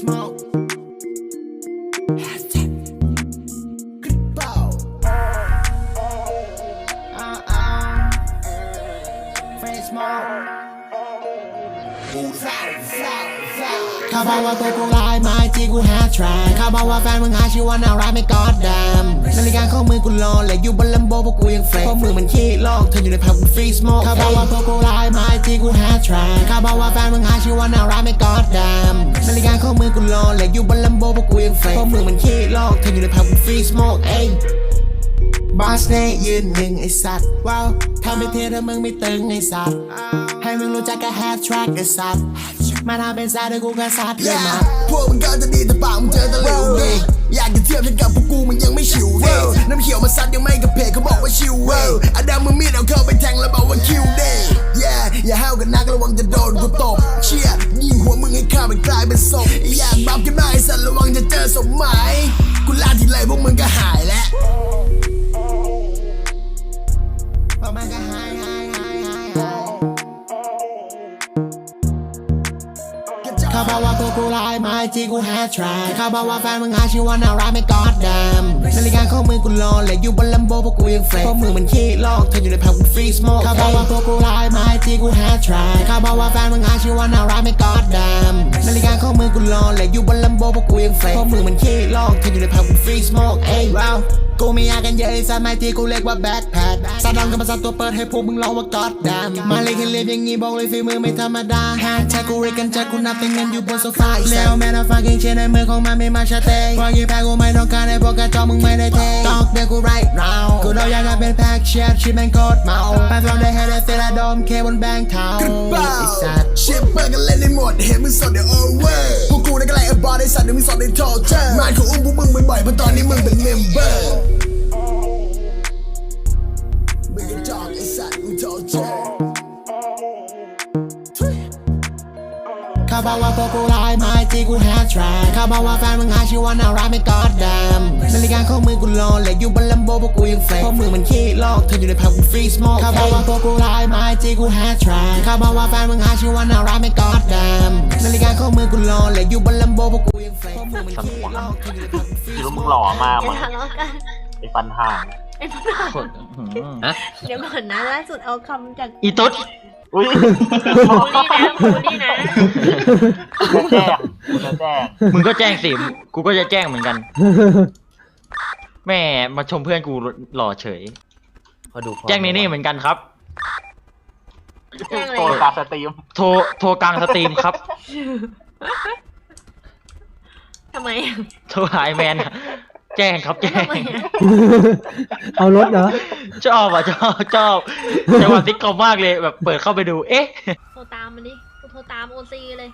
smoke. Hashtag. Goodbye. Uh-uh. Free smoke. เขาบอกว่าตัวกูลายไม้จีกูแฮชแทร็กเขาบอกว่าแฟนมึงหาชื่อว่าน่ารักไม่กอดแดมนาฬิกาของ มือกูรอและอยู่บนลัมโบพวกกูยังเฟกเพราะมือมันขี้ลอกเธออยู่ในผับกูฟรีสโมกเขาบอกว่าตัวกูลายไม้จีกูแฮชแทร็กเขาบอกว่าแฟนมึงหาชื่อว่าน่ารักไม่กอดแดมนาฬิกาของมือกูรอและอยู่บนลัมโบพวกกูยังเฟกเพราะมือมันขี้ลอกเธออยู่ในผับกูฟรีสโมกเอ้ยบอสเน่ยืนหนึ่งไอสัตว์ว้าวทำไปเทียถ้ามึงไม่ตึงไอสัตว์ให้มึงรู้จักแค่แฮชแทร็กไอสัตว์ มาทำเป็นซาด้วยกูก็ซัดเลยมาพวกมึงก็จะดีแต่ปากมึงเจอตะหลิวดิอยากจะเทียบฉันกับพวกกูมันยังไม่ชิวเว้ยน้ำเขียวมาซัดยังไม่กระเพกเขาบอกว่าชิวเว้ยอดัมมือมีดเอาเข้าไปแทงแล้วบอกว่าคิวเด้ yeah อย่าห้าวกันนักระวังจะโดนกูตบเชี่ยยิงหัวมึงให้ข้าไปกลายเป็นศพอยากบับกันมาไอ้สัตว์ระวังจะเจอสมหมายกูลาทีไรพวกมึงก็หายแล้ว ว่าตัวกูลายไม้จีกูแฮชแทร็กเขาบอกว่าแฟนมึงหาชื่อว่าน่ารักไม่กอดแดมนาฬิกาของมือกูรอและอยู่บนลัมโบพวกกูยังเฟกเพราะมือมันขี้ลอกเธออยู่ในผับกูฟรีสโมกเขาบอกว่าตัวกูลายไม้จีกูแฮชแทร็กเขาบอกว่าแฟนมึงหาชื่อว่าน่ารักไม่กอดแดมนาฬิกาของมือกูรอและอยู่บนลัมโบพวกกูยังเฟกเพราะมือมันขี้ลอกเธออยู่ในผับกูฟรีสโมกเอ้ยว้าว กูมียากันเยอะไอ้สัตว์ไม่ที่กูเรียกว่าแบ็คแพคสาดำกับภาษาตัวเปิดให้พวกมึงลองว่าก็อดแดมมาเลยแค่เรียบอย่างงี้บอกเลยฝีมือไม่ธรรมดาแฮชแท็กกูเรียกกันจัดกูนับเป็นเงินอยู่บนโซฟาแล้วแม่น่าฟังกิงเชนในมือของมันไม่มาชาเต้พอกี่แพ้กูไม่ต้องการให้พวกกระจอกมึงไม่ได้เทตอกเดี๋ยวกู right now กูโดนยากันเป็นแพ็คเชียร์ชิปแม่งโคตรเมาไป from the head เซราดมเคบนแบงค์เทาเปล่าไอ้สัตว์ชิปเปอร์กันเล่นได้หมดเห็นมึงสดเดี๋ยวโอเวอร์พวกกูได้กันไล่ไอ้บอลไอ้สัตว์เดี๋ยวมึงสดในทอเจอร์งานของอุ้มพวกมึงบ่อยๆเพราะตอนนี้มึงเป็นเมมเบอร์ เจอร์เขาบอกว่าพวกกูลายไม้จีกูแฮชแทร็กเขาบอกว่าแฟนมึงหาชื่อว่าน่ารักไม่กอดแดมนาฬิกาของมือกูรอและอยู่บนลัมโบพวกกูยังเฟกเพราะมือมันขี้ลอกเธออยู่ในผับกูฟรีสโมกเขาบอกว่าพวกกูลายไม้จีกูแฮชแทร็กเขาบอกว่าแฟนมึงหาชื่อว่าน่ารักไม่กอดแดมนาฬิกาของมือกูรอและอยู่บนลัมโบพวกกูยังเฟกเพราะมือมันขี้ลอกเธออยู่ในผับกูฟรีคิดสว่าโมมึงกหล่อมากอย่ามั้งทะเลาะกันไอ้ฟันห่าง ไอ้พวกเราคนอื้อหือฮะเดี๋ยวก่อนนะล่าสุดเอาคำจากอีตุ๊ดอุ้ยบูลลี่นะบูลลี่นะจะแจ้งกูจะแจ้งมึงก็แจ้งสิกูก็จะแจ้งเหมือนกัน แม่มาชมเพื่อนกูหล่อเฉยเขาดูพอแจ้งนี่นี่เหมือนกันครับ แจ้งอะไรโกนกลารสตรีมโทรโทรกลางสตรีมครับ ทำไมอะโทรหายแมนอะ แจ้งครับแจ้งทำไมอะเอารถเหรอ ชอบอะชอบชอบจังหวะซิกคอมมากเลยแบบเปิดเข้าไปดู เอ๊ะ โทรตามมันดิกูโทรตามโอซีเลย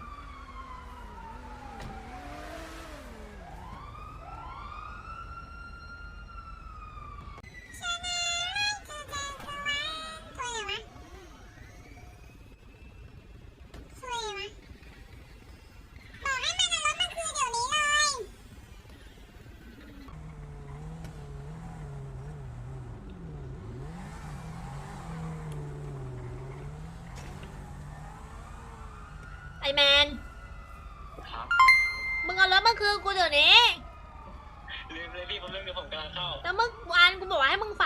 ไอแมนมึงเอารถมาคืนกูเดี๋ยวนี้ ลืมเลยพี่ผมเรื่องเดี๋ยวผมกำลังเข้า แล้วเมื่อวานกูบอกว่าให้มึงฝาก